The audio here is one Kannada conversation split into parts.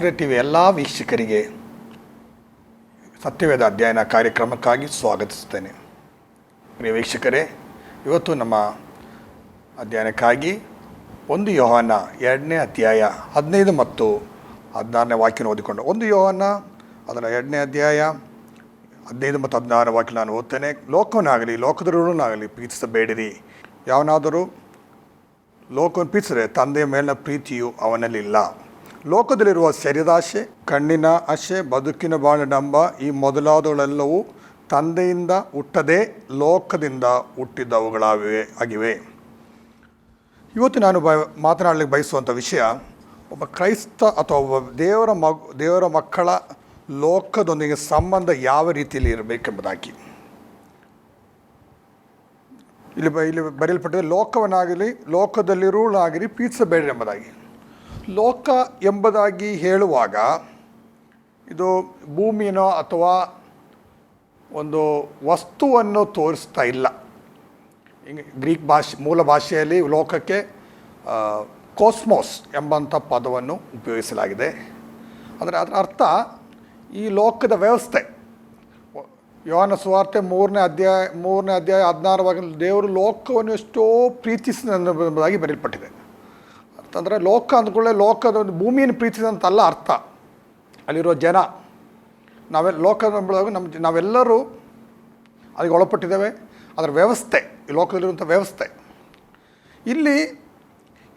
ಆಶ್ರಯ ಎಲ್ಲ ವೀಕ್ಷಕರಿಗೆ ಸತ್ಯವೇದ ಅಧ್ಯಯನ ಕಾರ್ಯಕ್ರಮಕ್ಕಾಗಿ ಸ್ವಾಗತಿಸುತ್ತೇನೆ ಪ್ರಿಯ ವೀಕ್ಷಕರೇ, ಇವತ್ತು ನಮ್ಮ ಅಧ್ಯಯನಕ್ಕಾಗಿ ಒಂದು ಯೋಹಾನ ಎರಡನೇ ಅಧ್ಯಾಯ ಹದಿನೈದು ಮತ್ತು ಹದಿನಾರನೇ ವಾಕ್ಯನ ಓದಿಕೊಂಡು, ಒಂದು ಯೋಹಾನ, ಅದರ ಎರಡನೇ ಅಧ್ಯಾಯ ಹದಿನೈದು ಮತ್ತು ಹದಿನಾರು ವಾಕ್ಯ ನಾನು ಓದ್ತೇನೆ. ಲೋಕವನ್ನಾಗಲಿ ಲೋಕದವರನ್ನಾಗಲಿ ಪ್ರೀತಿಸಬೇಡಿರಿ. ಯಾವನಾದರೂ ಲೋಕವನ್ನು ಪ್ರೀತಿಸಿದರೆ ತಂದೆಯ ಮೇಲಿನ ಪ್ರೀತಿಯು ಅವನಲ್ಲಿಲ್ಲ. ಲೋಕದಲ್ಲಿರುವ ಶರೀರಾಶೆ ಕಣ್ಣಿನ ಆಶೆ, ಬದುಕಿನ ಬಾಳಡಂಬ ಈ ಮೊದಲಾದವುಗಳೆಲ್ಲವೂ ತಂದೆಯಿಂದ ಹುಟ್ಟದೇ ಲೋಕದಿಂದ ಹುಟ್ಟಿದವುಗಳಾಗಿವೆ, ಆಗಿವೆ. ಇವತ್ತು ನಾನು ಬ, ಮಾತನಾಡಲಿಕ್ಕೆ ಬಯಸುವಂಥ ವಿಷಯ, ಒಬ್ಬ ಕ್ರೈಸ್ತ ಅಥವಾ ಒಬ್ಬ ದೇವರ ಮಗ, ದೇವರ ಮಕ್ಕಳ ಲೋಕದೊಂದಿಗೆ ಸಂಬಂಧ ಯಾವ ರೀತಿಯಲ್ಲಿ ಇರಬೇಕೆಂಬುದಾಗಿ. ಇಲ್ಲಿ ಬ, ಇಲ್ಲಿ ಬರೆಯಲ್ಪಟ್ಟಿದೆ, ಲೋಕವನ್ನಾಗಲಿ ಲೋಕದಲ್ಲಿರುವುದಾಗಲಿ ಪ್ರೀತಿಸಬೇಡಿ ಎಂಬುದಾಗಿ. ಲೋಕ ಎಂಬುದಾಗಿ ಹೇಳುವಾಗ ಇದು ಭೂಮಿನೋ ಅಥವಾ ಒಂದು ವಸ್ತುವನ್ನು ತೋರಿಸ್ತಾ ಇಲ್ಲ. ಗ್ರೀಕ್ ಭಾಷೆ, ಮೂಲ ಭಾಷೆಯಲ್ಲಿ ಲೋಕಕ್ಕೆ ಕೋಸ್ಮೋಸ್ ಎಂಬಂಥ ಪದವನ್ನು ಉಪಯೋಗಿಸಲಾಗಿದೆ. ಅಂದರೆ ಅದರ ಅರ್ಥ ಈ ಲೋಕದ ವ್ಯವಸ್ಥೆ. ಯೋನ ಸುವಾರ್ತೆ ಮೂರನೇ ಅಧ್ಯಾಯ ಮೂರನೇ ಅಧ್ಯಾಯ ಹದಿನಾರವಾಗಿ ದೇವರು ಲೋಕವನ್ನು ಎಷ್ಟೋ ಪ್ರೀತಿಸಿದ ಎಂಬುದಾಗಿ ಬರೆಯಲ್ಪಟ್ಟಿದೆ. ಅಂತಂದರೆ ಲೋಕ ಅಂದ್ಕೊಳ್ಳೆ ಲೋಕದ ಒಂದು ಭೂಮಿಯನ್ನು ಪ್ರೀತಿಸಿದಂತಲ್ಲ ಅರ್ಥ. ಅಲ್ಲಿರೋ ಜನ. ನಾವೆಲ್ಲ ಲೋಕದ ನಮ್ಮ ನಾವೆಲ್ಲರೂ ಅದಕ್ಕೆ ಒಳಪಟ್ಟಿದ್ದೇವೆ. ಅದರ ವ್ಯವಸ್ಥೆ, ಈ ಲೋಕದಲ್ಲಿರುವಂಥ ವ್ಯವಸ್ಥೆ. ಇಲ್ಲಿ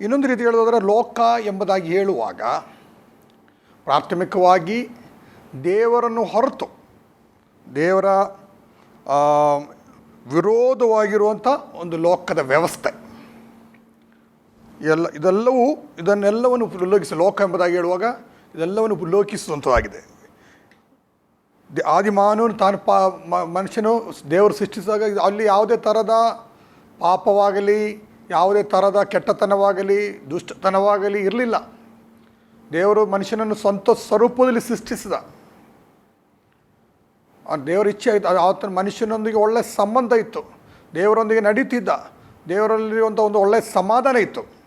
ಇನ್ನೊಂದು ರೀತಿ ಹೇಳೋದಾದರೆ ಲೋಕ ಎಂಬುದಾಗಿ ಹೇಳುವಾಗ ಪ್ರಾಥಮಿಕವಾಗಿ ದೇವರನ್ನು ಹೊರತು, ದೇವರ ವಿರೋಧವಾಗಿರುವಂಥ ಒಂದು ಲೋಕದ ವ್ಯವಸ್ಥೆ. ಎಲ್ಲ, ಇದೆಲ್ಲವೂ, ಇದನ್ನೆಲ್ಲವನ್ನು ಉಲ್ಲೋಕಿಸಿ, ಲೋಕ ಎಂಬುದಾಗಿ ಹೇಳುವಾಗ ಇದೆಲ್ಲವನ್ನು ಉಲ್ಲೋಕಿಸುವಂಥದ್ದಾಗಿದೆ ಆದಿ ಆದಿಮಾನವನು ತಾನು ಪಾ ಮನುಷ್ಯನು ದೇವರು ಸೃಷ್ಟಿಸಿದಾಗ ಅಲ್ಲಿ ಯಾವುದೇ ಥರದ ಪಾಪವಾಗಲಿ, ಯಾವುದೇ ಥರದ ಕೆಟ್ಟತನವಾಗಲಿ, ದುಷ್ಟತನವಾಗಲಿ ಇರಲಿಲ್ಲ. ದೇವರು ಮನುಷ್ಯನನ್ನು ಸ್ವಂತ ಸ್ವರೂಪದಲ್ಲಿ ಸೃಷ್ಟಿಸಿದ. ದೇವರ ಇಚ್ಛೆ ಆಯಿತು ಆತನ ಮನುಷ್ಯನೊಂದಿಗೆ ಒಳ್ಳೆಯ ಸಂಬಂಧ ಇತ್ತು. ದೇವರೊಂದಿಗೆ ನಡೀತಿದ್ದ. ದೇವರಲ್ಲಿರುವಂಥ ಒಂದು ಒಳ್ಳೆಯ ಸಮಾಧಾನ ಇತ್ತು.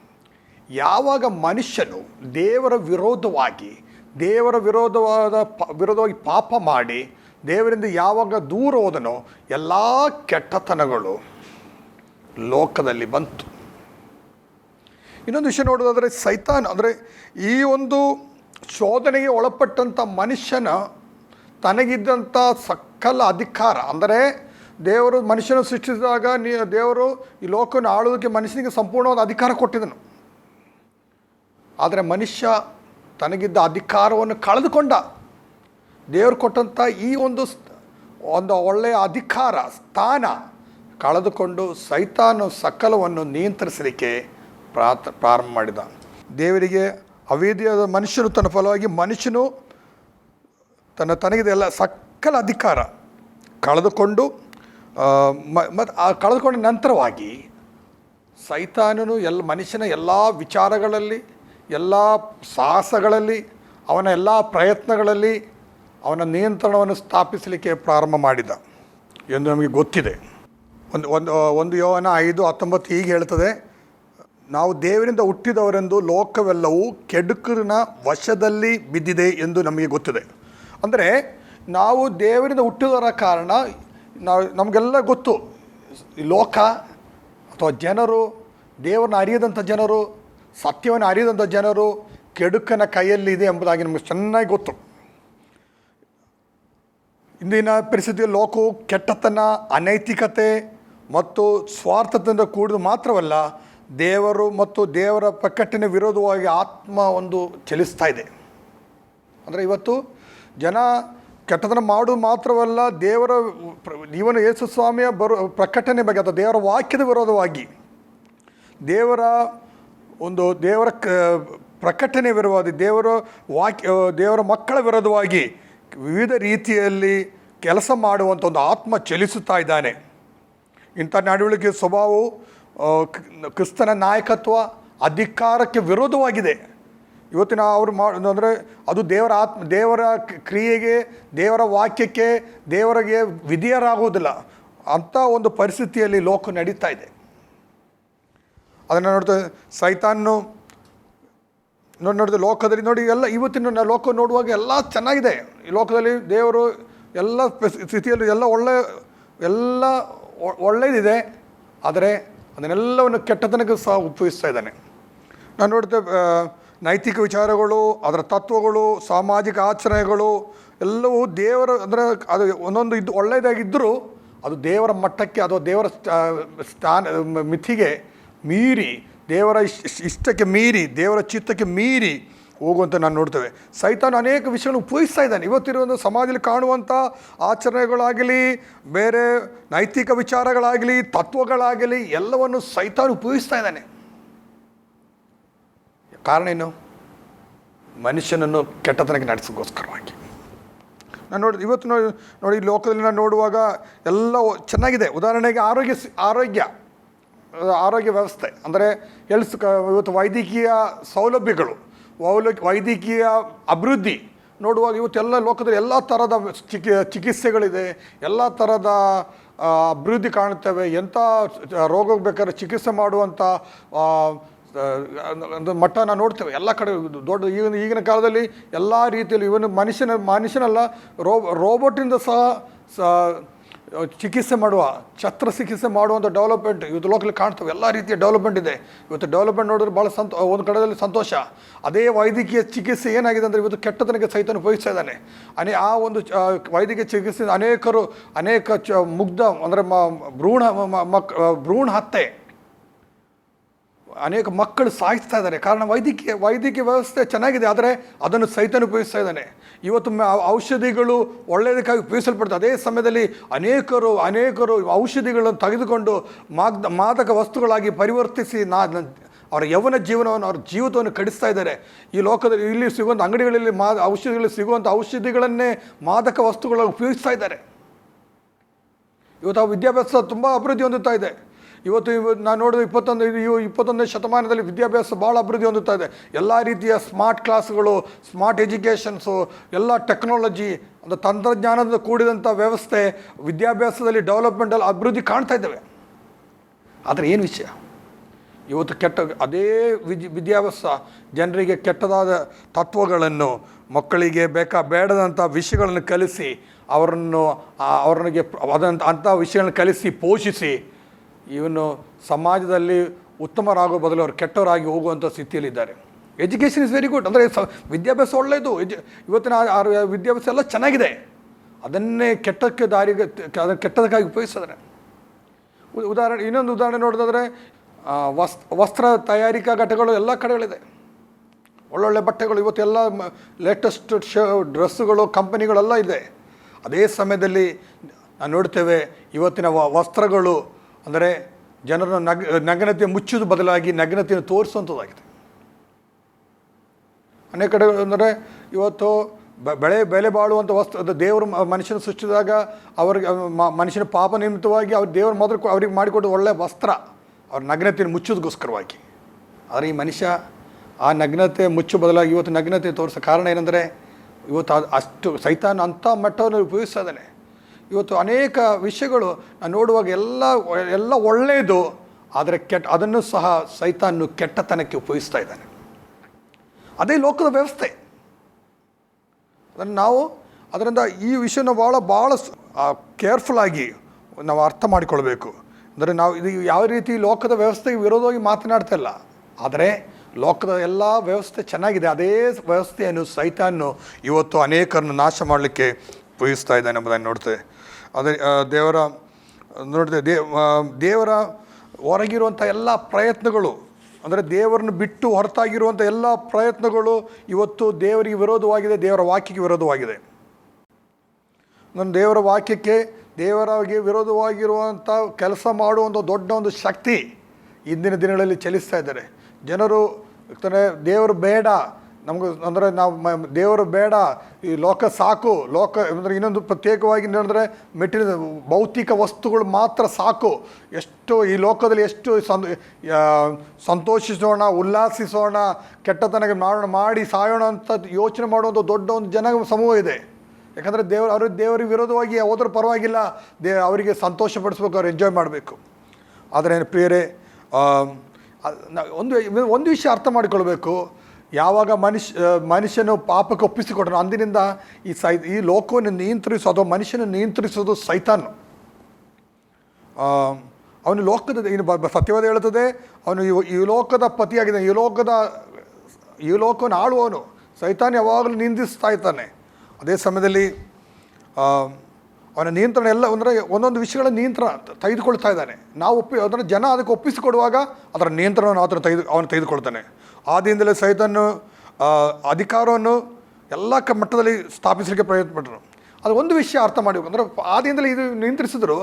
ಯಾವಾಗ ಮನುಷ್ಯನು ದೇವರ ವಿರೋಧವಾಗಿ, ದೇವರ ವಿರೋಧವಾದ ಪ, ವಿರೋಧವಾಗಿ ಪಾಪ ಮಾಡಿ, ದೇವರಿಂದ ಯಾವಾಗ ದೂರ ಹೋದನೋ ಎಲ್ಲ ಕೆಟ್ಟತನಗಳು ಲೋಕದಲ್ಲಿ ಬಂತು. ಇನ್ನೊಂದು ವಿಷಯ ನೋಡೋದಾದರೆ ಸೈತಾನ್, ಅಂದರೆ ಈ ಒಂದು ಶೋಧನೆಗೆ ಒಳಪಟ್ಟಂಥ ಮನುಷ್ಯನ ತನಗಿದ್ದಂಥ ಸಕಲ ಅಧಿಕಾರ, ಅಂದರೆ ದೇವರು ಮನುಷ್ಯನ ಸೃಷ್ಟಿಸಿದಾಗ ನೀ, ದೇವರು ಈ ಲೋಕವನ್ನು ಆಳೋದಕ್ಕೆ ಮನುಷ್ಯನಿಗೆ ಸಂಪೂರ್ಣವಾದ ಅಧಿಕಾರ ಕೊಟ್ಟಿದ್ದನು. ಆದರೆ ಮನುಷ್ಯ ತನಗಿದ್ದ ಅಧಿಕಾರವನ್ನು ಕಳೆದುಕೊಂಡ. ದೇವರು ಕೊಟ್ಟಂಥ ಈ ಒಂದು ಒಂದು ಒಳ್ಳೆಯ ಅಧಿಕಾರ, ಸ್ಥಾನ ಕಳೆದುಕೊಂಡು ಸೈತಾನು ಸಕಲವನ್ನು ನಿಯಂತ್ರಿಸಲಿಕ್ಕೆ ಪ್ರಾರ್ಥ ಪ್ರಾರಂಭ ಮಾಡಿದ. ದೇವರಿಗೆ ಅವೇದಿಯಾದ ಮನುಷ್ಯನು ತನ್ನ ಫಲವಾಗಿ ಮನುಷ್ಯನು ತನ್ನ ತನಗಿದೆ ಎಲ್ಲ ಸಕಲ ಅಧಿಕಾರ ಕಳೆದುಕೊಂಡು ಮತ್ತು ಆ, ಕಳೆದುಕೊಂಡ ನಂತರವಾಗಿ ಸೈತಾನನು ಎಲ್ಲ ಮನುಷ್ಯನ ಎಲ್ಲ ವಿಚಾರಗಳಲ್ಲಿ ಎಲ್ಲ ಸಾಹಸಗಳಲ್ಲಿ, ಅವನ ಎಲ್ಲ ಪ್ರಯತ್ನಗಳಲ್ಲಿ ಅವನ ನಿಯಂತ್ರಣವನ್ನು ಸ್ಥಾಪಿಸಲಿಕ್ಕೆ ಪ್ರಾರಂಭ ಮಾಡಿದ ಎಂದು ನಮಗೆ ಗೊತ್ತಿದೆ. ಒಂದು ಒಂದು ಒಂದು ಯೋವನ ಐದು ಹತ್ತೊಂಬತ್ತು ಹೀಗೆ ಹೇಳ್ತದೆ, ನಾವು ದೇವರಿಂದ ಹುಟ್ಟಿದವರೆಂದು ಲೋಕವೆಲ್ಲವೂ ಕೆಡುಕರಿನ ವಶದಲ್ಲಿ ಬಿದ್ದಿದೆ ಎಂದು ನಮಗೆ ಗೊತ್ತಿದೆ. ಅಂದರೆ, ನಾವು ದೇವರಿಂದ ಹುಟ್ಟಿದವರ ಕಾರಣ, ನಾವು, ನಮಗೆಲ್ಲ ಗೊತ್ತು ಲೋಕ ಅಥವಾ ಜನರು, ದೇವರನ್ನ ಅರಿಯದಂಥ ಜನರು ಸತ್ಯವನ್ನು ಅರಿಯದಂಥ ಜನರು ಕೆಡುಕನ ಕೈಯಲ್ಲಿದೆ ಎಂಬುದಾಗಿ ನಮಗೆ ಚೆನ್ನಾಗಿ ಗೊತ್ತು. ಇಂದಿನ ಪರಿಸ್ಥಿತಿಯ ಲೋಕವು ಕೆಟ್ಟತನ, ಅನೈತಿಕತೆ ಮತ್ತು ಸ್ವಾರ್ಥದಿಂದ ಕೂಡಿದು ಮಾತ್ರವಲ್ಲ, ದೇವರು ಮತ್ತು ದೇವರ ಪ್ರಕಟಣೆ ವಿರೋಧವಾಗಿ ಆತ್ಮ ಒಂದು ಚಲಿಸ್ತಾ ಇದೆ. ಅಂದರೆ ಇವತ್ತು ಜನ ಕೆಟ್ಟತನ ಮಾಡೋದು ಮಾತ್ರವಲ್ಲ, ದೇವರ ಜೀವನ ಯೇಸು ಸ್ವಾಮಿಯ ಬರೋ ಪ್ರಕಟಣೆ ಬಗ್ಗೆ ಅಥವಾ ದೇವರ ವಾಕ್ಯದ ವಿರೋಧವಾಗಿ ದೇವರ ಒಂದು ದೇವರ ಕ ಪ್ರಕಟಣೆ ವಿರೋಧವಾಗಿ ದೇವರ ವಾಕ್ಯ ದೇವರ ಮಕ್ಕಳ ವಿರೋಧವಾಗಿ ವಿವಿಧ ರೀತಿಯಲ್ಲಿ ಕೆಲಸ ಮಾಡುವಂಥ ಒಂದು ಆತ್ಮ ಚಲಿಸುತ್ತಾ ಇದ್ದಾನೆ. ಇಂಥ ನಡವಳಿಕೆ ಸ್ವಭಾವವು ಕ್ರಿಸ್ತನ ನಾಯಕತ್ವ ಅಧಿಕಾರಕ್ಕೆ ವಿರೋಧವಾಗಿದೆ. ಇವತ್ತಿನ ಅವರು ಅಂದರೆ ಅದು ದೇವರ ಆತ್ಮ, ದೇವರ ಕ್ರಿಯೆಗೆ, ದೇವರ ವಾಕ್ಯಕ್ಕೆ ದೇವರಿಗೆ ವಿಧಿಯರಾಗುವುದಿಲ್ಲ. ಅಂಥ ಒಂದು ಪರಿಸ್ಥಿತಿಯಲ್ಲಿ ಲೋಕ ನಡೀತಾ ಇದೆ. ಅದನ್ನು ನೋಡ್ತಾ ಸೈತಾನ್ನು ನೋಡಿ ನೋಡಿದ್ರೆ ಲೋಕದಲ್ಲಿ ನೋಡಿ ಎಲ್ಲ ಇವತ್ತಿನ ಲೋಕ ನೋಡುವಾಗ ಎಲ್ಲ ಚೆನ್ನಾಗಿದೆ. ಈ ಲೋಕದಲ್ಲಿ ದೇವರು ಎಲ್ಲ ಸ್ಥಿತಿಯಲ್ಲಿ ಎಲ್ಲ ಒಳ್ಳೆ ಎಲ್ಲ ಒಳ್ಳೆಯದಿದೆ ಆದರೆ ಅದನ್ನೆಲ್ಲವನ್ನು ಕೆಟ್ಟತನಕ್ಕೆ ಸಹ ಉಪಯೋಗಿಸ್ತಾ ಇದ್ದಾನೆ. ನಾನು ನೋಡ್ತೇವೆ ನೈತಿಕ ವಿಚಾರಗಳು, ಅದರ ತತ್ವಗಳು, ಸಾಮಾಜಿಕ ಆಚರಣೆಗಳು ಎಲ್ಲವೂ ದೇವರ ಅಂದರೆ ಅದು ಒಂದೊಂದು ಇದು ಒಳ್ಳೆಯದಾಗಿದ್ದರೂ ಅದು ದೇವರ ಮಟ್ಟಕ್ಕೆ ಅಥವಾ ದೇವರ ಸ್ಥ- ಸ್ಥಾನ ಮಿತಿಗೆ ಮೀರಿ, ದೇವರ ಇಷ್ಟಕ್ಕೆ ಮೀರಿ, ದೇವರ ಚಿತ್ತಕ್ಕೆ ಮೀರಿ ಹೋಗುವಂತ ನಾನು ನೋಡ್ತೇವೆ. ಸೈತಾನ ಅನೇಕ ವಿಷಯಗಳನ್ನು ಉಪಯೋಗಿಸ್ತಾ ಇದ್ದಾನೆ. ಇವತ್ತಿರುವ ಒಂದು ಸಮಾಜದಲ್ಲಿ ಕಾಣುವಂಥ ಆಚರಣೆಗಳಾಗಲಿ, ಬೇರೆ ನೈತಿಕ ವಿಚಾರಗಳಾಗಲಿ, ತತ್ವಗಳಾಗಲಿ, ಎಲ್ಲವನ್ನು ಸೈತಾನ ಉಪಯೋಗಿಸ್ತಾ ಇದ್ದಾನೆ. ಕಾರಣ ಏನು? ಮನುಷ್ಯನನ್ನು ಕೆಟ್ಟತನಕ್ಕೆ ನಡೆಸೋಕ್ಕೋಸ್ಕರವಾಗಿ. ನಾನು ನೋಡಿ ಇವತ್ತು ನೋಡಿ ನೋಡಿ ಲೋಕದಲ್ಲಿ ನಾನು ನೋಡುವಾಗ ಎಲ್ಲ ಚೆನ್ನಾಗಿದೆ. ಉದಾಹರಣೆಗೆ ಆರೋಗ್ಯ ಆರೋಗ್ಯ. ಆರೋಗ್ಯ ವ್ಯವಸ್ಥೆ, ಅಂದರೆ ಕ, ಇವತ್ತು ವೈದ್ಯಕೀಯ ಸೌಲಭ್ಯಗಳು ವೈದ್ಯಕೀಯ ಅಭಿವೃದ್ಧಿ, ನೋಡುವಾಗ ಇವತ್ತೆಲ್ಲ ಲೋಕದಲ್ಲಿ ಎಲ್ಲ ಥರದ ಚಿಕಿ, ಚಿಕಿತ್ಸೆಗಳಿದೆ, ಎಲ್ಲ ಥರದ ಅಭಿವೃದ್ಧಿ ಕಾಣುತ್ತವೆ ಎಂಥ ರೋಗಕ್ಕೆ ಬೇಕಾದ್ರೆ ಚಿಕಿತ್ಸೆ ಮಾಡುವಂಥ ಒಂದು ಮಟ್ಟನ ನೋಡ್ತೇವೆ. ಎಲ್ಲ ಕಡೆ ದೊಡ್ಡ, ಈಗಿನ ಈಗಿನ ಕಾಲದಲ್ಲಿ ಎಲ್ಲ ರೀತಿಯಲ್ಲಿ ಇವನು ಮನುಷ್ಯನ, ಮನುಷ್ಯನಲ್ಲ ರೋಬೋಟಿಂದ ಸಹ ಚಿಕಿತ್ಸೆ ಮಾಡುವ ಶಸ್ತ್ರಚಿಕಿತ್ಸೆ ಮಾಡುವಂಥ ಡೆವಲಪ್ಮೆಂಟ್ ಇವತ್ತು ಲೋಕಲ್ಲಿ ಕಾಣ್ತವೆ, ಎಲ್ಲ ರೀತಿಯ ಡೆವಲಪ್ಮೆಂಟ್ ಇದೆ. ಇವತ್ತು ಡೆವಲಪ್ಮೆಂಟ್ ನೋಡಿದ್ರೆ ಭಾಳ ಸಂತೋ ಒಂದು ಕಡೆಯಲ್ಲಿ ಸಂತೋಷ. ಅದೇ ವೈದ್ಯಕೀಯ ಚಿಕಿತ್ಸೆ ಏನಾಗಿದೆ ಅಂದರೆ ಇವತ್ತು ಕೆಟ್ಟತನಕ್ಕೆ ಸಹಿತ ಉಪಯೋಗಿಸ್ತಾ ಇದ್ದಾನೆ. ಅನೇ, ಆ ಒಂದು ವೈದ್ಯಕೀಯ ಚಿಕಿತ್ಸೆ ಅನೇಕರು, ಅನೇಕ ಚ, ಮುಗ್ಧ, ಅಂದರೆ ಮ, ಭ್ರೂಣ ಮಕ್ ಭ್ರೂಣ ಹತ್ಯೆ. ಅನೇಕ ಮಕ್ಕಳು ಸಾಯಿಸ್ತಾ ಇದ್ದಾರೆ. ಕಾರಣ ವೈದ್ಯಕೀಯ ವೈದ್ಯಕೀಯ ವ್ಯವಸ್ಥೆ ಚೆನ್ನಾಗಿದೆ, ಆದರೆ ಅದನ್ನು ಸೈತನ ಉಪಯೋಗಿಸ್ತಾ ಇದ್ದಾನೆ. ಇವತ್ತು ಔಷಧಿಗಳು ಒಳ್ಳೆಯದಕ್ಕಾಗಿ ಉಪಯೋಗಿಸಲ್ಪಡ್ತದೆ ಅದೇ ಸಮಯದಲ್ಲಿ ಅನೇಕರು ಅನೇಕರು ಔಷಧಿಗಳನ್ನು ತೆಗೆದುಕೊಂಡು ಮಾದ ಮಾದಕ ವಸ್ತುಗಳಾಗಿ ಪರಿವರ್ತಿಸಿ ನಾ ಅವರ ಯೌವನ ಜೀವನವನ್ನು, ಅವ್ರ ಜೀವಿತವನ್ನು ಕಡಿಸ್ತಾ ಇದ್ದಾರೆ. ಈ ಲೋಕದಲ್ಲಿ ಇಲ್ಲಿ ಸಿಗುವಂಥ ಅಂಗಡಿಗಳಲ್ಲಿ ಮಾ, ಔಷಧಿಗಳಲ್ಲಿ ಸಿಗುವಂಥ ಔಷಧಿಗಳನ್ನೇ ಮಾದಕ ವಸ್ತುಗಳಾಗಿ ಉಪಯೋಗಿಸ್ತಾ ಇದ್ದಾರೆ. ಇವತ್ತು ವಿದ್ಯಾಭ್ಯಾಸ ತುಂಬ ಅಭಿವೃದ್ಧಿ ಹೊಂದುತ್ತಾ ಇದೆ. ಇವತ್ತು ಇವ- ನಾನು ನೋಡಿದ ಇಪ್ಪತ್ತೊಂದು ಇವು ಇಪ್ಪತ್ತೊಂದನೇ ಶತಮಾನದಲ್ಲಿ ವಿದ್ಯಾಭ್ಯಾಸ ಭಾಳ ಅಭಿವೃದ್ಧಿ ಹೊಂದುತ್ತಾ ಇದೆ. ಎಲ್ಲ ರೀತಿಯ ಸ್ಮಾರ್ಟ್ ಕ್ಲಾಸ್ಗಳು ಸ್ಮಾರ್ಟ್ ಎಜುಕೇಷನ್ಸು ಎಲ್ಲ ಟೆಕ್ನಾಲಜಿ ಒಂದು ತಂತ್ರಜ್ಞಾನದ ಕೂಡಿದಂಥ ವ್ಯವಸ್ಥೆ ವಿದ್ಯಾಭ್ಯಾಸದಲ್ಲಿ ಡೆವಲಪ್ಮೆಂಟಲ್ಲಿ ಅಭಿವೃದ್ಧಿ ಕಾಣ್ತಾ ಇದ್ದಾವೆ. ಆದರೆ ಏನು ವಿಷಯ? ಇವತ್ತು ಕೆಟ್ಟ, ಅದೇ ವಿದ್ಯ ವಿದ್ಯಾಭ್ಯಾಸ ಜನರಿಗೆ ಕೆಟ್ಟದಾದ ತತ್ವಗಳನ್ನು, ಮಕ್ಕಳಿಗೆ ಬೇಕಾ ಬೇಡದಂಥ ವಿಷಯಗಳನ್ನು ಕಲಿಸಿ, ಅವರನ್ನು ಅವರಿಗೆ ಅದಂಥ ಅಂಥ ವಿಷಯಗಳನ್ನು ಕಲಿಸಿ, ಪೋಷಿಸಿ ಇವನು ಸಮಾಜದಲ್ಲಿ ಉತ್ತಮರಾಗೋ ಬದಲು ಅವರು ಕೆಟ್ಟವರಾಗಿ ಹೋಗುವಂಥ ಸ್ಥಿತಿಯಲ್ಲಿದ್ದಾರೆ. ಎಜುಕೇಷನ್ ಇಸ್ ವೆರಿ ಗುಡ್ ಅಂದರೆ ಸ, ವಿದ್ಯಾಭ್ಯಾಸ ಒಳ್ಳೆಯದು ಎಜು, ಇವತ್ತಿನ ವಿದ್ಯಾಭ್ಯಾಸ ಎಲ್ಲ ಚೆನ್ನಾಗಿದೆ. ಅದನ್ನೇ ಕೆಟ್ಟಕ್ಕೆ ದಾರಿಗೆ ಅದನ್ನು ಕೆಟ್ಟದಕ್ಕಾಗಿ ಉಪಯೋಗಿಸಿದ್ರೆ. ಉದಾಹರಣೆ, ಇನ್ನೊಂದು ಉದಾಹರಣೆ ನೋಡೋದಾದ್ರೆ ವಸ್ ವಸ್ತ್ರ ತಯಾರಿಕಾ ಘಟಕಗಳು ಎಲ್ಲ ಕಡೆಗಳಿದೆ. ಒಳ್ಳೊಳ್ಳೆ ಬಟ್ಟೆಗಳು ಇವತ್ತೆಲ್ಲ ಲೇಟೆಸ್ಟ್ ಶ, ಡ್ರೆಸ್ಸುಗಳು, ಕಂಪನಿಗಳೆಲ್ಲ ಇದೆ. ಅದೇ ಸಮಯದಲ್ಲಿ ನೋಡ್ತೇವೆ, ಇವತ್ತಿನ ವಸ್ತ್ರಗಳು ಅಂದರೆ ಜನರನ್ನು ನಗ್ ನಗ್ನತೆ ಬದಲಾಗಿ ನಗ್ನತೆಯನ್ನು ತೋರಿಸುವಂಥದ್ದಾಗಿದೆ. ಅನೇಕ ಕಡೆ ಅಂದರೆ ಇವತ್ತು ಬೆಳೆ, ಬೆಲೆ ಬಾಳುವಂಥ ವಸ್ತು ದೇವರು ಮನುಷ್ಯನ ಸೃಷ್ಟಿಸಿದಾಗ ಅವ್ರಿಗೆ ಅವ್ ಮನುಷ್ಯನ ಪಾಪ ನಿಮಿತ್ತವಾಗಿ ಅವ್ರು ದೇವರು ಮೊದಲು ಅವ್ರಿಗೆ ಮಾಡಿಕೊಟ್ಟು ಒಳ್ಳೆಯ ವಸ್ತ್ರ, ಅವ್ರ ನಗ್ನತೆಯನ್ನು ಮುಚ್ಚೋದಕ್ಕೋಸ್ಕರವಾಗಿ. ಆದರೆ ಈ ಮನುಷ್ಯ ಆ ನಗ್ನತೆ ಮುಚ್ಚು ಬದಲಾಗಿ ಇವತ್ತು ನಗ್ನತೆ ತೋರಿಸೋ ಕಾರಣ ಏನಂದರೆ ಇವತ್ತು ಅಷ್ಟು ಸೈತಾನ ಅಂಥ ಮಟ್ಟವನ್ನು ಉಪಯೋಗಿಸ್ತಾ ಇದ್ದಾನೆ. ಇವತ್ತು ಅನೇಕ ವಿಷಯಗಳು ನಾನು ನೋಡುವಾಗ ಎಲ್ಲ ಎಲ್ಲ ಒಳ್ಳೆಯದು, ಆದರೆ ಕೆಟ್ಟ, ಅದನ್ನು ಸಹ ಸೈತಾನು ಕೆಟ್ಟತನಕ್ಕೆ ಉಪಯೋಗಿಸ್ತಾ ಇದ್ದಾನೆ. ಅದೇ ಲೋಕದ ವ್ಯವಸ್ಥೆ. ಅದನ್ನು ನಾವು ಅದರಿಂದ ಈ ವಿಷಯನ ಭಾಳ ಭಾಳ ಕೇರ್ಫುಲ್ಲಾಗಿ ನಾವು ಅರ್ಥ ಮಾಡಿಕೊಳ್ಬೇಕು. ಅಂದರೆ ನಾವು, ಇದು ಯಾವ ರೀತಿ ಲೋಕದ ವ್ಯವಸ್ಥೆಗೆ ವಿರೋಧವಾಗಿ ಮಾತನಾಡ್ತಾ ಇಲ್ಲ. ಆದರೆ ಲೋಕದ ಎಲ್ಲ ವ್ಯವಸ್ಥೆ ಚೆನ್ನಾಗಿದೆ. ಅದೇ ವ್ಯವಸ್ಥೆಯನ್ನು ಸೈತಾನ್ನು ಇವತ್ತು ಅನೇಕರನ್ನು ನಾಶ ಮಾಡಲಿಕ್ಕೆ ಉಪಯೋಗಿಸ್ತಾ ಇದ್ದಾನೆ ಎಂಬುದನ್ನು ನೋಡ್ತೇವೆ. ಅದೇ ದೇವರ ನೋಡ್ತೇವೆ ದೇ ದೇವರ ಹೊರಗಿರುವಂಥ ಎಲ್ಲ ಪ್ರಯತ್ನಗಳು, ಅಂದರೆ ದೇವರನ್ನು ಬಿಟ್ಟು ಹೊರತಾಗಿರುವಂಥ ಎಲ್ಲ ಪ್ರಯತ್ನಗಳು ಇವತ್ತು ದೇವರಿಗೆ ವಿರೋಧವಾಗಿದೆ, ದೇವರ ವಾಕ್ಯಕ್ಕೆ ವಿರೋಧವಾಗಿದೆ. ನನ್ನ ದೇವರ ವಾಕ್ಯಕ್ಕೆ ದೇವರಿಗೆ ವಿರೋಧವಾಗಿರುವಂಥ ಕೆಲಸ ಮಾಡುವಂಥ ದೊಡ್ಡ ಒಂದು ಶಕ್ತಿ ಇಂದಿನ ದಿನಗಳಲ್ಲಿ ಚಲಿಸ್ತಾ ಇದ್ದಾರೆ. ಜನರು ಯಾಕಂದರೆ ದೇವರು ಬೇಡ ನಮಗೆ ಅಂದರೆ ನಾವು ದೇವರು ಬೇಡ, ಈ ಲೋಕ ಸಾಕು, ಲೋಕ ಅಂದರೆ ಇನ್ನೊಂದು ಪ್ರತ್ಯೇಕವಾಗಿ ನೋಡಿದ್ರೆ ಮೆಟೀರಿಯಲ್, ಭೌತಿಕ ವಸ್ತುಗಳು ಮಾತ್ರ ಸಾಕು. ಎಷ್ಟು ಈ ಲೋಕದಲ್ಲಿ ಎಷ್ಟು ಸಂ ಸಂತೋಷಿಸೋಣ, ಉಲ್ಲಾಸಿಸೋಣ, ಕೆಟ್ಟತನಕ್ಕೆ ಮಾಡೋಣ ಮಾಡಿ ಸಾಯೋಣ ಅಂತ ಯೋಚನೆ ಮಾಡುವಂಥ ದೊಡ್ಡ ಒಂದು ಜನ ಸಮೂಹ ಇದೆ. ಯಾಕಂದರೆ ದೇವರು, ಅವರು ದೇವರಿಗೆ ವಿರೋಧವಾಗಿ ಹೋದ್ರೂ ಪರವಾಗಿಲ್ಲ. ದೇ, ಅವರಿಗೆ ಸಂತೋಷ ಪಡಿಸ್ಬೇಕು ಅವ್ರು ಎಂಜಾಯ್ ಮಾಡಬೇಕು. ಆದರೆ ಪ್ರಿಯರೇ ಒಂದು ಒಂದು ವಿಷಯ ಅರ್ಥ ಮಾಡಿಕೊಳ್ಬೇಕು. ಯಾವಾಗ ಮನುಷ್ಯ ಮನುಷ್ಯನು ಪಾಪಕ್ಕೆ ಒಪ್ಪಿಸಿಕೊಟ್ಟನು ಅಂದಿನಿಂದ ಈ ಸೈ, ಈ ಲೋಕವನ್ನು ನಿಯಂತ್ರಿಸೋದು ಮನುಷ್ಯನ ನಿಯಂತ್ರಿಸೋದು ಸೈತಾನು. ಅವನು ಲೋಕದ, ಇನ್ನು ಸತ್ಯವಾದ ಹೇಳುತ್ತದೆ, ಅವನು ಈ- ಲೋಕದ ಪತಿಯಾಗಿದೆ ಈ ಲೋಕದ, ಈ ಲೋಕವನ್ನು ಆಳುವವನು. ಸೈತಾನ್ ಯಾವಾಗಲೂ ನಿಂದಿಸ್ತಾ ಇದ್ದಾನೆ ಅದೇ ಸಮಯದಲ್ಲಿ ಅವನ ನಿಯಂತ್ರಣ ಎಲ್ಲ ಅಂದರೆ ಒಂದೊಂದು ವಿಷಯಗಳ ನಿಯಂತ್ರಣ ತೆಗೆದುಕೊಳ್ತಾ ಇದ್ದಾನೆ. ನಾವು ಒಪ್ಪಿ ಅದನ್ನು ಜನ ಅದಕ್ಕೆ ಒಪ್ಪಿಸಿಕೊಡುವಾಗ ಅದರ ನಿಯಂತ್ರಣವನ್ನು ಆತನ ತೆಗೆದು, ಅವನು ತೆಗೆದುಕೊಳ್ತಾನೆ. ಆದಿಯಿಂದಲೇ ಸೈತನ್ನು ಅಧಿಕಾರವನ್ನು ಎಲ್ಲ ಕ ಮಟ್ಟದಲ್ಲಿ ಸ್ಥಾಪಿಸಲಿಕ್ಕೆ ಪ್ರಯತ್ನ ಪಟ್ಟರು ಅದು ಒಂದು ವಿಷಯ ಅರ್ಥ ಅಂದರೆ ಆದಿಯಿಂದಲೇ ಇದು ನಿಯಂತ್ರಿಸಿದ್ರು,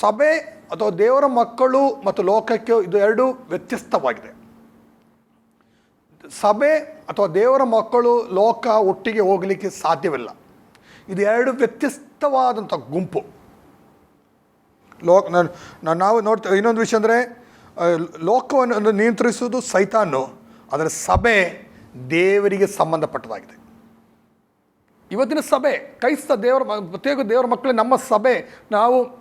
ಸಭೆ ಅಥವಾ ದೇವರ ಮಕ್ಕಳು ಮತ್ತು ಲೋಕಕ್ಕೆ ಇದು ಎರಡು ವ್ಯತ್ಯಸ್ತವಾಗಿದೆ. ಸಭೆ ಅಥವಾ ದೇವರ ಮಕ್ಕಳು ಲೋಕ ಒಟ್ಟಿಗೆ ಹೋಗಲಿಕ್ಕೆ ಸಾಧ್ಯವಿಲ್ಲ. ಇದು ಎರಡು ವ್ಯತ್ಯಸ್ತವಾದಂಥ ಗುಂಪು. ಲೋಕ ನಾನು ನಾವು ನೋಡ್ತೇವೆ ಇನ್ನೊಂದು ವಿಷಯ ಅಂದರೆ ಲೋಕವನ್ನು ನಿಯಂತ್ರಿಸುವುದು ಸೈತಾನು. ಅದರ ಸಭೆ ದೇವರಿಗೆ ಸಂಬಂಧಪಟ್ಟದಾಗಿದೆ. ಇವತ್ತಿನ ಸಭೆ ಕೈಸ್ತ ದೇವರ ಪ್ರತಿಯೊಬ್ಬ ದೇವರ ಮಕ್ಕಳೇ ನಮ್ಮ ಸಭೆ, ನಾವು,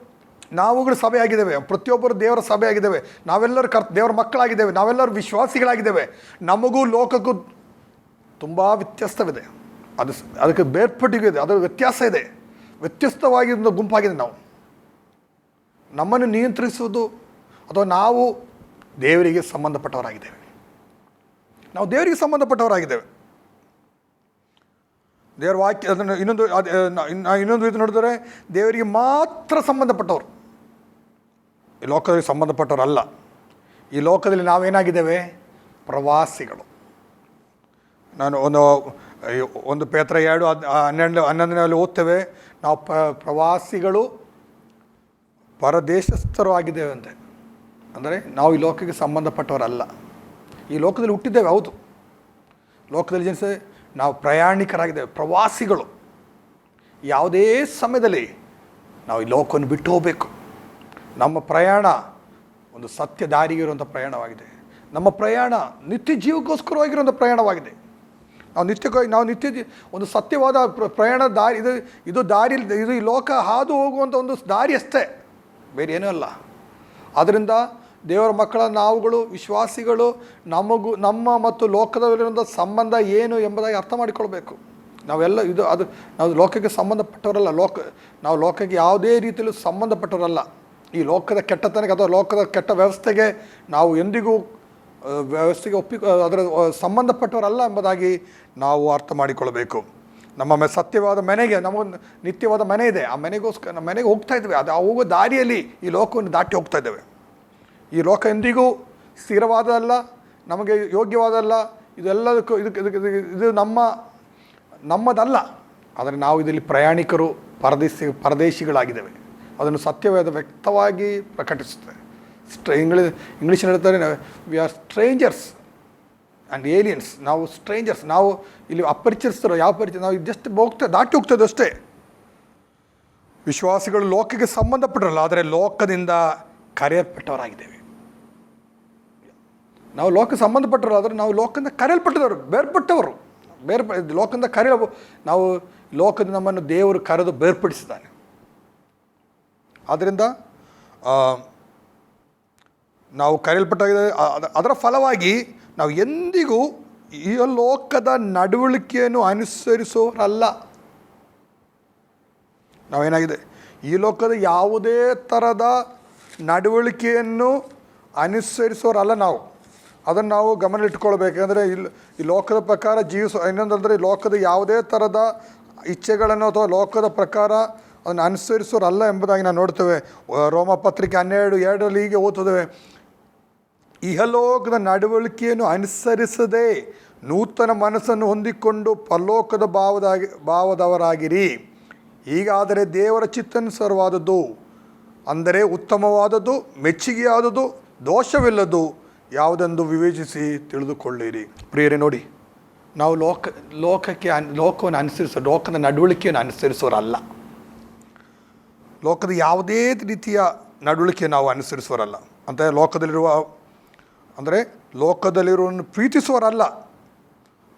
ನಾವುಗಳು ಸಭೆ ಆಗಿದ್ದೇವೆ ಪ್ರತಿಯೊಬ್ಬರು ದೇವರ ಸಭೆ ಆಗಿದ್ದೇವೆ ನಾವೆಲ್ಲರೂ ಕರ್, ದೇವರ ಮಕ್ಕಳಾಗಿದ್ದೇವೆ, ನಾವೆಲ್ಲರೂ ವಿಶ್ವಾಸಿಗಳಾಗಿದ್ದೇವೆ, ನಮಗೂ ಲೋಕಕ್ಕೂ ತುಂಬ ವ್ಯತ್ಯಾಸವಿದೆ. ಅದು ಅದಕ್ಕೆ ಬೇರ್ಪಟ್ಟಿಗಿದೆ ಅದರ ವ್ಯತ್ಯಾಸ ಇದೆ. ವ್ಯತ್ಯಸ್ತವಾಗಿ ಒಂದು ಗುಂಪಾಗಿದೆ ನಾವು. ನಮ್ಮನ್ನು ನಿಯಂತ್ರಿಸುವುದು ಅಥವಾ ನಾವು ದೇವರಿಗೆ ಸಂಬಂಧಪಟ್ಟವರಾಗಿದ್ದೇವೆ. ನಾವು ದೇವರಿಗೆ ಸಂಬಂಧಪಟ್ಟವರಾಗಿದ್ದೇವೆ. ದೇವರ ವಾಕ್ಯ, ಅದನ್ನು ಇನ್ನೊಂದು, ಅದು ಇನ್ನೊಂದು ಇದು ನೋಡಿದರೆ ದೇವರಿಗೆ ಮಾತ್ರ ಸಂಬಂಧಪಟ್ಟವರು. ಈ ಲೋಕದಲ್ಲಿ ಸಂಬಂಧಪಟ್ಟವರಲ್ಲ. ಈ ಲೋಕದಲ್ಲಿ ನಾವೇನಾಗಿದ್ದೇವೆ? ಪ್ರವಾಸಿಗಳು. ನಾನು ಒಂದು ಒಂದು ಪೇತ್ರ ಎರಡು ಹನ್ನೆರಡು ಹನ್ನೊಂದನೇ ಓದ್ತೇವೆ. ನಾವು ಪ್ರವಾಸಿಗಳು ಪರದೇಶಸ್ಥರು ಆಗಿದ್ದೇವೆ ಅಂತೆ. ಅಂದರೆ ನಾವು ಈ ಲೋಕಕ್ಕೆ ಸಂಬಂಧಪಟ್ಟವರಲ್ಲ. ಈ ಲೋಕದಲ್ಲಿ ಹುಟ್ಟಿದ್ದೇವೆ, ಹೌದು. ಲೋಕದಲ್ಲಿ ಜನಿಸ ನಾವು ಪ್ರಯಾಣಿಕರಾಗಿದ್ದೇವೆ, ಪ್ರವಾಸಿಗಳು. ಯಾವುದೇ ಸಮಯದಲ್ಲಿ ನಾವು ಈ ಲೋಕವನ್ನು ಬಿಟ್ಟು ಹೋಗಬೇಕು. ನಮ್ಮ ಪ್ರಯಾಣ ಒಂದು ಸತ್ಯ ದಾರಿಗಿರುವಂಥ ಪ್ರಯಾಣವಾಗಿದೆ. ನಮ್ಮ ಪ್ರಯಾಣ ನಿತ್ಯ ಜೀವಕ್ಕೋಸ್ಕರವಾಗಿರುವಂಥ ಪ್ರಯಾಣವಾಗಿದೆ. ನಾವು ನಿತ್ಯಕ್ಕಾಗಿ ನಾವು ನಿತ್ಯ ಒಂದು ಸತ್ಯವಾದ ಪ್ರ- ಪ್ರಯಾಣ ದಾರಿ, ಇದು ಇದು ದಾರಿ, ಇದು ಈ ಲೋಕ ಹಾದು ಹೋಗುವಂಥ ಒಂದು ದಾರಿ ಅಷ್ಟೇ. ಬೇರೆ ಏನೂ ಅಲ್ಲ. ಆದ್ದರಿಂದ ದೇವರ ಮಕ್ಕಳ ನಾವುಗಳು, ವಿಶ್ವಾಸಿಗಳು, ನಮಗೂ, ನಮ್ಮ ಮತ್ತು ಲೋಕದಲ್ಲಿರುವಂಥ ಸಂಬಂಧ ಏನು ಎಂಬುದಾಗಿ ಅರ್ಥ ಮಾಡಿಕೊಳ್ಬೇಕು. ನಾವೆಲ್ಲ ಇದು ಅದು, ನಾವು ಲೋಕಕ್ಕೆ ಸಂಬಂಧಪಟ್ಟವರಲ್ಲ, ಲೋಕ, ನಾವು ಲೋಕಕ್ಕೆ ಯಾವುದೇ ರೀತಿಯಲ್ಲೂ ಸಂಬಂಧಪಟ್ಟವರಲ್ಲ. ಈ ಲೋಕದ ಕೆಟ್ಟತನಕ್ಕೆ ಅಥವಾ ಲೋಕದ ಕೆಟ್ಟ ವ್ಯವಸ್ಥೆಗೆ ನಾವು ಎಂದಿಗೂ ವ್ಯವಸ್ಥೆಗೆ ಒಪ್ಪಿ ಅದರ ಸಂಬಂಧಪಟ್ಟವರಲ್ಲ ಎಂಬುದಾಗಿ ನಾವು ಅರ್ಥ ಮಾಡಿಕೊಳ್ಬೇಕು. ನಮ್ಮ ಸತ್ಯವಾದ ಮನೆಗೆ, ನಮಗೊಂದು ನಿತ್ಯವಾದ ಮನೆ ಇದೆ. ಆ ಮನೆಗೋಸ್ಕರ ನಮ್ಮ ಮನೆಗೆ ಹೋಗ್ತಾ ಇದ್ದೇವೆ. ಅದು ಹೋಗೋ ದಾರಿಯಲ್ಲಿ ಈ ಲೋಕವನ್ನು ದಾಟಿ ಹೋಗ್ತಾ ಇದ್ದೇವೆ. ಈ ಲೋಕ ಎಂದಿಗೂ ಸ್ಥಿರವಾದಲ್ಲ ನಮಗೆ ಯೋಗ್ಯವಾದಲ್ಲ ಇದೆಲ್ಲದಕ್ಕೂ ಇದಕ್ಕೆ ಇದಕ್ಕೆ ಇದು ನಮ್ಮ, ನಮ್ಮದಲ್ಲ. ಆದರೆ ನಾವು ಇದರಲ್ಲಿ ಪ್ರಯಾಣಿಕರು, ಪರದೇಶಿ ಪರದೇಶಿಗಳಾಗಿದ್ದೇವೆ. ಅದನ್ನು ಸತ್ಯವಾದ ವ್ಯಕ್ತವಾಗಿ ಪ್ರಕಟಿಸುತ್ತೆ. ಸ್ಟ್ರೇ ಇಂಗ್ಲಿ ಇಂಗ್ಲೀಷಲ್ಲಿ ಹೇಳ್ತಾರೆ we are strangers and aliens ನಾವು ಸ್ಟ್ರೇಂಜರ್ಸ್ ನಾವು ಇಲ್ಲಿ ಅಪರಿಚಿತರು, ಯಾವ ಪರಿಚಯ ನಾವು ಜಸ್ಟ್ ಹೋಗ್ತಾ ದಾಟಿ ಹೋಗ್ತದೆ ಅಷ್ಟೇ. ವಿಶ್ವಾಸಿಗಳು ಲೋಕಕ್ಕೆ ಸಂಬಂಧಪಟ್ಟರಲ್ಲ, ಆದರೆ ಲೋಕದಿಂದ ಕರೆಯಲ್ಪಟ್ಟವರಾಗಿದ್ದೇವೆ. ನಾವು ಲೋಕ ಸಂಬಂಧಪಟ್ಟರು ಆದರೆ ನಾವು ಲೋಕದಿಂದ ಕರೆಯಲ್ಪಟ್ಟವರು ಬೇರ್ಪಟ್ಟವರು. ಬೇರ್ಪ, ಲೋಕದಿಂದ ಕರೆಯ ನಾವು ಲೋಕದ ನಮ್ಮನ್ನು ದೇವರು ಕರೆದು ಬೇರ್ಪಡಿಸಿದ್ದಾನೆ. ಆದ್ದರಿಂದ ನಾವು ಕರೆಯಲ್ಪಟ್ಟಾಗಿದೆ ಅದರ ಫಲವಾಗಿ ನಾವು ಎಂದಿಗೂ ಈ ಲೋಕದ ನಡವಳಿಕೆಯನ್ನು ಅನುಸರಿಸೋರಲ್ಲ. ನಾವೇನಾಗಿದೆ? ಈ ಲೋಕದ ಯಾವುದೇ ಥರದ ನಡವಳಿಕೆಯನ್ನು ಅನುಸರಿಸೋರಲ್ಲ ನಾವು. ಅದನ್ನು ನಾವು ಗಮನ ಯಾಕಂದರೆ ಇಲ್ಲಿ ಈ ಲೋಕದ ಪ್ರಕಾರ ಜೀವಿಸೋ ಇನ್ನೊಂದಂದರೆ ಲೋಕದ ಯಾವುದೇ ಥರದ ಇಚ್ಛೆಗಳನ್ನು ಅಥವಾ ಲೋಕದ ಪ್ರಕಾರ ಅದನ್ನು ಅನುಸರಿಸೋರಲ್ಲ ಎಂಬುದಾಗಿ ನಾವು ನೋಡ್ತೇವೆ. ರೋಮ ಪತ್ರಿಕೆ ಹನ್ನೆರಡು, ಎರಡರಲ್ಲಿ ಹೀಗೆ ಓದ್ತದೆ. ಇಹಲೋಕದ ನಡವಳಿಕೆಯನ್ನು ಅನುಸರಿಸದೆ ನೂತನ ಮನಸ್ಸನ್ನು ಹೊಂದಿಕೊಂಡು ಪರಲೋಕದ ಭಾವದಾಗಿ, ಭಾವದವರಾಗಿರಿ. ಹೀಗಾದರೆ ದೇವರ ಚಿತ್ತಾನುಸಾರವಾದದ್ದು, ಅಂದರೆ ಉತ್ತಮವಾದದ್ದು, ಮೆಚ್ಚುಗೆಯಾದದ್ದು, ದೋಷವಿಲ್ಲದ್ದು. ಯಾವುದೆಂದು ವಿವೇಚಿಸಿ ತಿಳಿದುಕೊಳ್ಳಿರಿ. ಪ್ರಿಯರೇ, ನೋಡಿ, ನಾವು ಲೋಕ, ಲೋಕಕ್ಕೆ ಅನ್, ಲೋಕವನ್ನು ಅನುಸರಿಸೋ, ಲೋಕದ ನಡವಳಿಕೆಯನ್ನು ಅನುಸರಿಸೋರಲ್ಲ. ಲೋಕದ ಯಾವುದೇ ರೀತಿಯ ನಡವಳಿಕೆ ನಾವು ಅನುಸರಿಸೋರಲ್ಲ. ಅಂತ ಲೋಕದಲ್ಲಿರುವ, ಅಂದರೆ ಲೋಕದಲ್ಲಿರುವನ್ನು ಪ್ರೀತಿಸುವರಲ್ಲ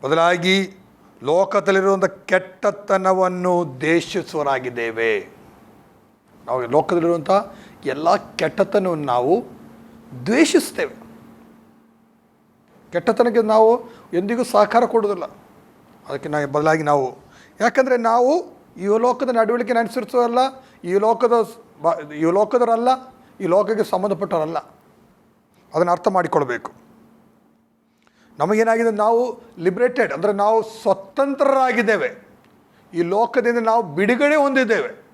ಬದಲಾಗಿ ಲೋಕದಲ್ಲಿರುವಂಥ ಕೆಟ್ಟತನವನ್ನು ದೇಶಿಸುವರಾಗಿದ್ದೇವೆ ನಾವು ಲೋಕದಲ್ಲಿರುವಂಥ ಎಲ್ಲ ಕೆಟ್ಟತನವನ್ನು ನಾವು ದ್ವೇಷಿಸ್ತೇವೆ ಕೆಟ್ಟತನಕ್ಕೆ ನಾವು ಎಂದಿಗೂ ಸಹಕಾರ ಕೊಡೋದಿಲ್ಲ ಅದಕ್ಕೆ ನಾವು ಬದಲಾಗಿ ನಾವು. ಯಾಕಂದರೆ ನಾವು ಈ ಲೋಕದ ನಡವಳಿಕೆ ಅನುಸರಿಸೋರಲ್ಲ ಈ ಲೋಕದ ಬ- ಈ ಲೋಕದವರಲ್ಲ, ಈ ಲೋಕಕ್ಕೆ ಸಂಬಂಧಪಟ್ಟವರಲ್ಲ. ಅದನ್ನು ಅರ್ಥ ಮಾಡಿಕೊಳ್ಬೇಕು. ನಮಗೇನಾಗಿದೆ, ನಾವು ಲಿಬ್ರೇಟೆಡ್, ಅಂದರೆ ನಾವು ಸ್ವತಂತ್ರರಾಗಿದ್ದೇವೆ. ಈ ಲೋಕದಿಂದ ನಾವು ಬಿಡುಗಡೆ ಹೊಂದಿದ್ದೇವೆ.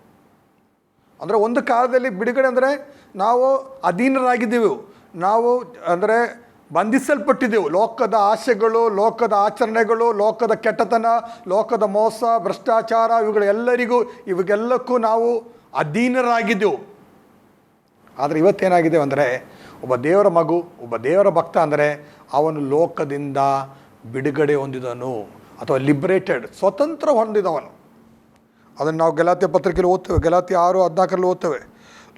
ಅಂದರೆ ಒಂದು ಕಾಲದಲ್ಲಿ ಬಿಡುಗಡೆ ಅಂದರೆ ನಾವು ಅಧೀನರಾಗಿದ್ದೀವಿ. ನಾವು ಅಂದರೆ ಬಂಧಿಸಲ್ಪಟ್ಟಿದ್ದೆವು ಲೋಕದ ಆಸೆಗಳು, ಲೋಕದ ಆಚರಣೆಗಳು, ಲೋಕದ ಕೆಟ್ಟತನ, ಲೋಕದ ಮೋಸ, ಭ್ರಷ್ಟಾಚಾರ ಇವುಗಳೆಲ್ಲರಿಗೂ ಇವಾಗೆಲ್ಲಕ್ಕೂ ನಾವು ಅಧೀನರಾಗಿದ್ದೆವು. ಆದರೆ ಇವತ್ತೇನಾಗಿದೆ ಅಂದರೆ, ಒಬ್ಬ ದೇವರ ಮಗು, ಒಬ್ಬ ದೇವರ ಭಕ್ತ ಅಂದರೆ, ಅವನು ಲೋಕದಿಂದ ಬಿಡುಗಡೆ ಹೊಂದಿದನು ಅಥವಾ ಲಿಬ್ರೇಟೆಡ್ ಸ್ವತಂತ್ರ ಹೊಂದಿದವನು. ಅದನ್ನು ನಾವು ಗಲಾತ್ಯ ಪತ್ರಿಕೆಯಲ್ಲಿ ಓದ್ತೇವೆ ಗಲಾತಿ ಆರು ಹದಿನಾಲ್ಕರಲ್ಲಿ ಓದ್ತೇವೆ.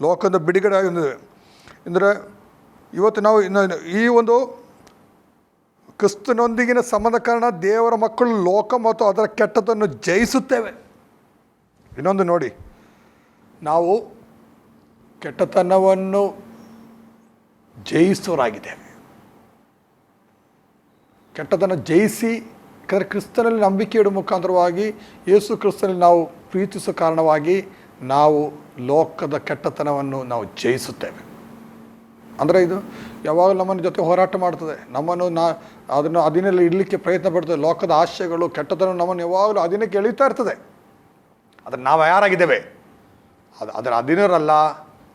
ಲೋಕದ ಬಿಡುಗಡೆ ಅಂದರೆ ಇವತ್ತು ನಾವು ಈ ಒಂದು ಕ್ರಿಸ್ತನೊಂದಿಗಿನ ಸಂಬಂಧ ಕಾರಣ ದೇವರ ಮಕ್ಕಳು ಲೋಕ ಮತ್ತು ಅದರ ಕೆಟ್ಟದನ್ನು ಜಯಿಸುತ್ತೇವೆ. ಇನ್ನೊಂದು ನೋಡಿ, ನಾವು ಕೆಟ್ಟತನವನ್ನು ಜಯಿಸೋರಾಗಿದ್ದೇವೆ ಕೆಟ್ಟತನ ಜಯಿಸಿ, ಯಾಕಂದರೆ ಕ್ರಿಸ್ತನಲ್ಲಿ ನಂಬಿಕೆ ಇಡುವ ಮುಖಾಂತರವಾಗಿ ಯೇಸು ಕ್ರಿಸ್ತನಲ್ಲಿ ನಾವು ಪ್ರೀತಿಸೋ ಕಾರಣವಾಗಿ ನಾವು ಲೋಕದ ಕೆಟ್ಟತನವನ್ನು ನಾವು ಜಯಿಸುತ್ತೇವೆ. ಅಂದರೆ ಇದು ಯಾವಾಗಲೂ ನಮ್ಮನ್ನು ಜೊತೆ ಹೋರಾಟ ಮಾಡ್ತದೆ. ನಮ್ಮನ್ನು ನಾ ಅದನ್ನು ಅದಿನಲ್ಲಿ ಇಡಲಿಕ್ಕೆ ಪ್ರಯತ್ನ ಪಡ್ತದೆ. ಲೋಕದ ಆಶಯಗಳು ಕೆಟ್ಟತನ ನಮ್ಮನ್ನು ಯಾವಾಗಲೂ ಅದಿನಕ್ಕೆ ಎಳೀತಾ ಇರ್ತದೆ. ಅದನ್ನು ನಾವು ಯಾರಾಗಿದ್ದೇವೆ? ಅದು ಅದರ ಅಧೀನರಲ್ಲ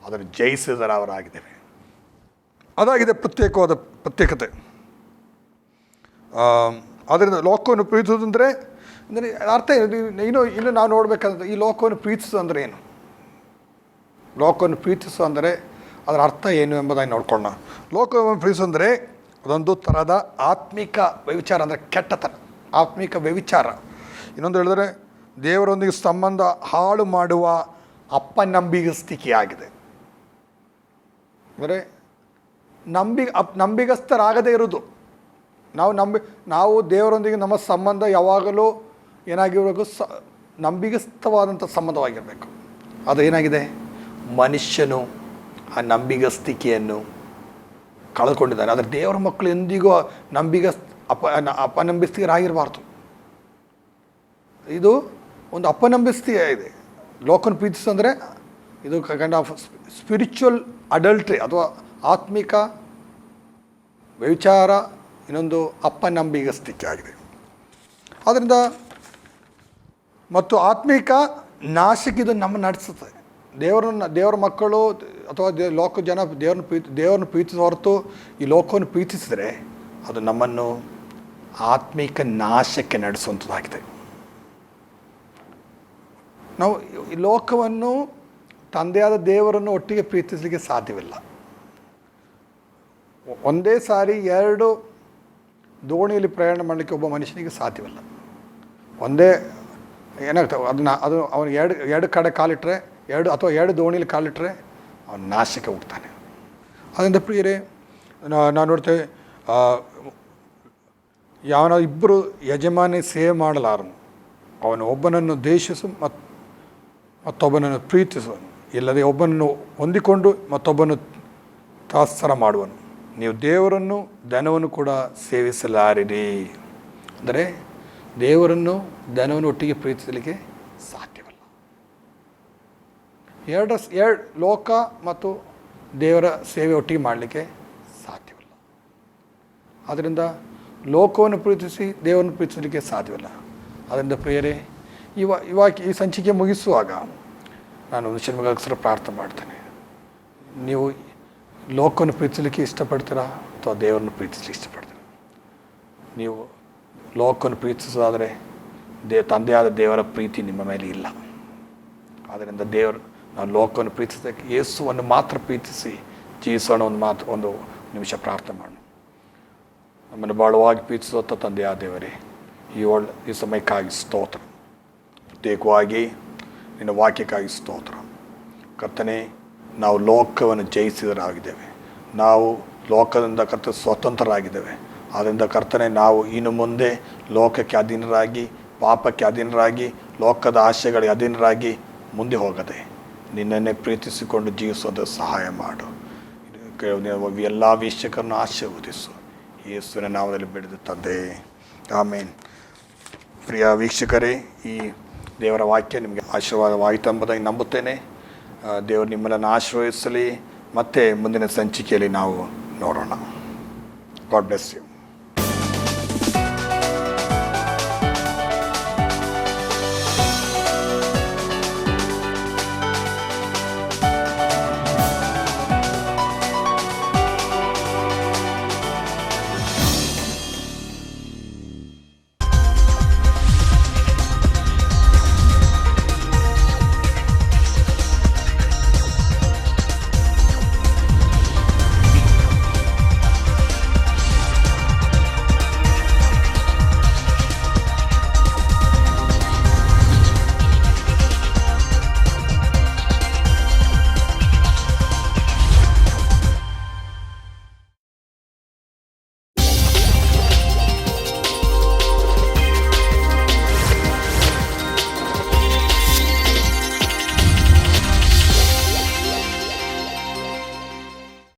ಅದನ್ನು ಜಯಿಸಿದರವರಾಗಿದ್ದೇವೆ ಅದಾಗಿದೆ ಪ್ರತ್ಯೇಕವಾದ ಪ್ರತ್ಯೇಕತೆ. ಅದರಿಂದ ಲೋಕವನ್ನು ಪ್ರೀತಿಸೋದಂದರೆ ಅಂದರೆ ಅರ್ಥ ಏನು? ಇನ್ನು ಇನ್ನು ನಾವು ನೋಡಬೇಕಂದ್ರೆ ಈ ಲೋಕವನ್ನು ಪ್ರೀತಿಸು ಅಂದರೆ ಏನು? ಲೋಕವನ್ನು ಪ್ರೀತಿಸು ಅಂದರೆ ಅದರ ಅರ್ಥ ಏನು ಎಂಬುದಾಗಿ ನೋಡ್ಕೊಳ್ಳೋಣ. ಲೋಕವನ್ನು ಪ್ರೀತಿಸು ಅಂದರೆ ಅದೊಂದು ಥರದ ಆತ್ಮಿಕ ವ್ಯವಿಚಾರ ಅಂದರೆ ಕೆಟ್ಟತನ, ಆತ್ಮಿಕ ವ್ಯವಿಚಾರ. ಇನ್ನೊಂದು ಹೇಳಿದ್ರೆ, ದೇವರೊಂದಿಗೆ ಸಂಬಂಧ ಹಾಳು ಮಾಡುವ ಅಪ್ಪ ನಂಬಿಗಸ್ತಿಕೆಯಾಗಿದೆ ಅಂದರೆ ನಂಬಿ, ಅಪ್ ನಂಬಿಗಸ್ತರಾಗದೇ ಇರೋದು ನಾವು ನಂಬಿ, ನಾವು ದೇವರೊಂದಿಗೆ ನಮ್ಮ ಸಂಬಂಧ ಯಾವಾಗಲೂ ಏನಾಗಿರಬೇಕು, ಸ ನಂಬಿಗಸ್ತವಾದಂಥ ಸಂಬಂಧವಾಗಿರಬೇಕು. ಅದು ಏನಾಗಿದೆ? ಮನುಷ್ಯನು ಆ ನಂಬಿಗಸ್ತಿಕೆಯನ್ನು ಕಳೆದುಕೊಂಡಿದ್ದಾರೆ ಆದರೆ ದೇವರ ಮಕ್ಕಳು ಎಂದಿಗೂ ನಂಬಿಗಸ್, ಅಪ ಅಪನಂಬಿಸ್ತಿಗರಾಗಿರಬಾರ್ದು. ಇದು ಒಂದು ಅಪನಂಬಿಸ್ತಿಯ ಇದೆ. ಲೋಕನ್ ಪ್ರೀತಿಸ್ ಅಂದರೆ ಇದು ಕೈಂಡ್ ಆಫ್ ಸ್ಪಿರಿಚುವಲ್ ಅಡಲ್ಟ್ರಿ ಅಥವಾ ಆತ್ಮಿಕ ವ್ಯವಿಚಾರ ಇನ್ನೊಂದು ಅಪನಂಬಿಗಸ್ತಿಕೆ ಆಗಿದೆ. ಆದ್ದರಿಂದ ಮತ್ತು ಆತ್ಮಿಕ ನಾಶಕ್ಕೆ ಇದು ನಮ್ಮ ನಡೆಸುತ್ತದೆ ದೇವರನ್ನ, ದೇವರ ಮಕ್ಕಳು ಅಥವಾ ದೇ, ಲೋಕ ಜನ ದೇವ್ರನ್ನ ಪ್ರೀತಿ ದೇವ್ರನ್ನ ಪ್ರೀತಿಸ ಹೊರತು ಈ ಲೋಕವನ್ನು ಪ್ರೀತಿಸಿದರೆ ಅದು ನಮ್ಮನ್ನು ಆತ್ಮಿಕ ನಾಶಕ್ಕೆ ನಡೆಸುವಂಥದ್ದಾಗಿದೆ. ನಾವು ಈ ಲೋಕವನ್ನು ತಂದೆಯಾದ ದೇವರನ್ನು ಒಟ್ಟಿಗೆ ಪ್ರೀತಿಸಲಿಕ್ಕೆ ಸಾಧ್ಯವಿಲ್ಲ. ಒಂದೇ ಸಾರಿ ಎರಡು ದೋಣಿಯಲ್ಲಿ ಪ್ರಯಾಣ ಮಾಡಲಿಕ್ಕೆ ಒಬ್ಬ ಮನುಷ್ಯನಿಗೆ ಸಾಧ್ಯವಿಲ್ಲ. ಒಂದೇ ಏನಾಗ್ತವೆ ಅದನ್ನ, ಅದು ಅವನು ಎರಡು ಎರಡು ಕಡೆ ಕಾಲಿಟ್ಟರೆ ಎರಡು ಅಥವಾ ಎರಡು ದೋಣಿಲಿ ಕಾಲಿಟ್ಟರೆ ಅವನು ನಾಶಕ್ಕೆ ಹುಡ್ತಾನೆ ಅದರಿಂದ ಪ್ರಿಯರೇ ನಾನು ನೋಡ್ತೇವೆ ಯಾವನ ಇಬ್ಬರು ಯಜಮಾನಿ ಸೇವೆ ಮಾಡಲಾರನು. ಅವನು ಒಬ್ಬನನ್ನು ದ್ವೇಷಿಸು ಮತ್ತು ಮತ್ತೊಬ್ಬನನ್ನು ಪ್ರೀತಿಸುವನು. ಇಲ್ಲದೆ ಒಬ್ಬನನ್ನು ಹೊಂದಿಕೊಂಡು ಮತ್ತೊಬ್ಬನು ತಾತ್ಸರ ಮಾಡುವನು. ನೀವು ದೇವರನ್ನು, ಧನವನ್ನು ಕೂಡ ಸೇವಿಸಲಾರಿರಿ. ಅಂದರೆ ದೇವರನ್ನು, ಧನವನ್ನು ಒಟ್ಟಿಗೆ ಪ್ರೀತಿಸಲಿಕ್ಕೆ ಸಾಧ್ಯವಿಲ್ಲ ಎರಡ ಎರಡು ಲೋಕ ಮತ್ತು ದೇವರ ಸೇವೆ ಒಟ್ಟಿಗೆ ಮಾಡಲಿಕ್ಕೆ ಸಾಧ್ಯವಿಲ್ಲ. ಆದ್ದರಿಂದ ಲೋಕವನ್ನು ಪ್ರೀತಿಸಿ ದೇವರನ್ನು ಪ್ರೀತಿಸಲಿಕ್ಕೆ ಸಾಧ್ಯವಿಲ್ಲ. ಅದರಿಂದ ಪ್ರಿಯರೇ, ಇವ ಇವಾಗ ಈ ಸಂಚಿಕೆ ಮುಗಿಸುವಾಗ ನಾನು ಒಂದು ಶರ್ಮಗೋಸ್ಕರ ಪ್ರಾರ್ಥನೆ ಮಾಡ್ತೇನೆ. ನೀವು ಲೋಕವನ್ನು ಪ್ರೀತಿಸಲಿಕ್ಕೆ ಇಷ್ಟಪಡ್ತೀರಾ ಅಥವಾ ದೇವರನ್ನು ಪ್ರೀತಿಸಲಿಕ್ಕೆ ಇಷ್ಟಪಡ್ತೀರಾ? ನೀವು ಲೋಕವನ್ನು ಪ್ರೀತಿಸೋದಾದರೆ ದೇ, ತಂದೆಯಾದ ದೇವರ ಪ್ರೀತಿ ನಿಮ್ಮ ಮೇಲೆ ಇಲ್ಲ. ಆದ್ದರಿಂದ ದೇವರು ನಾವು ಲೋಕವನ್ನು ಪ್ರೀತಿಸೋದಕ್ಕೆ ಯೇಸುವನ್ನು ಮಾತ್ರ ಪ್ರೀತಿಸಿ ಜೀವಿಸೋಣ ಒಂದು ಮಾತು ಒಂದು ನಿಮಿಷ ಪ್ರಾರ್ಥನೆ ಮಾಡೋಣ. ನಮ್ಮನ್ನು ಬಾಳವಾಗಿ ಪ್ರೀತಿಸುತ್ತ ಆ ದೇವರೇ, ಈ ಒಳ್ಳೆ ಈ ಸಮಯಕ್ಕಾಗಿ ಸ್ತೋತ್ರ. ಪ್ರತ್ಯೇಕವಾಗಿ ನಿನ್ನ ವಾಕ್ಯಕ್ಕಾಗಿ ಸ್ತೋತ್ರ. ಕರ್ತನೆ, ನಾವು ಲೋಕವನ್ನು ಜಯಿಸಿದರಾಗಿದ್ದೇವೆ. ನಾವು ಲೋಕದಿಂದ ಕರ್ತ ಸ್ವತಂತ್ರರಾಗಿದ್ದೇವೆ. ಆದ್ದರಿಂದ ಕರ್ತನೆ, ನಾವು ಇನ್ನು ಮುಂದೆ ಲೋಕಕ್ಕೆ ಅಧೀನರಾಗಿ, ಪಾಪಕ್ಕೆ ಅಧೀನರಾಗಿ, ಲೋಕದ ಆಶಯಗಳಿಗೆ ಅಧೀನರಾಗಿ ಮುಂದೆ ಹೋಗದೆ. ನಿನ್ನನ್ನೇ ಪ್ರೀತಿಸಿಕೊಂಡು ಜೀವಿಸೋದು ಸಹಾಯ ಮಾಡು. ಎಲ್ಲ ವೀಕ್ಷಕರನ್ನು ಆಶೀರ್ವದಿಸು. ಯೇಸುವಿನ ನಾಮದಲ್ಲಿ ಬೆಳೆದು ತಂದೆ. ಆಮೇನ್. ಪ್ರಿಯ ವೀಕ್ಷಕರೇ, ಈ ದೇವರ ವಾಕ್ಯ ನಿಮಗೆ ಆಶೀರ್ವಾದವಾಯಿತು ಎಂಬುದಾಗಿ ನಂಬುತ್ತೇನೆ. ದೇವರು ನಿಮ್ಮನ್ನು ಆಶೀರ್ವದಿಸಲಿ. ಮತ್ತೆ ಮುಂದಿನ ಸಂಚಿಕೆಯಲ್ಲಿ ನಾವು ನೋಡೋಣ. God bless you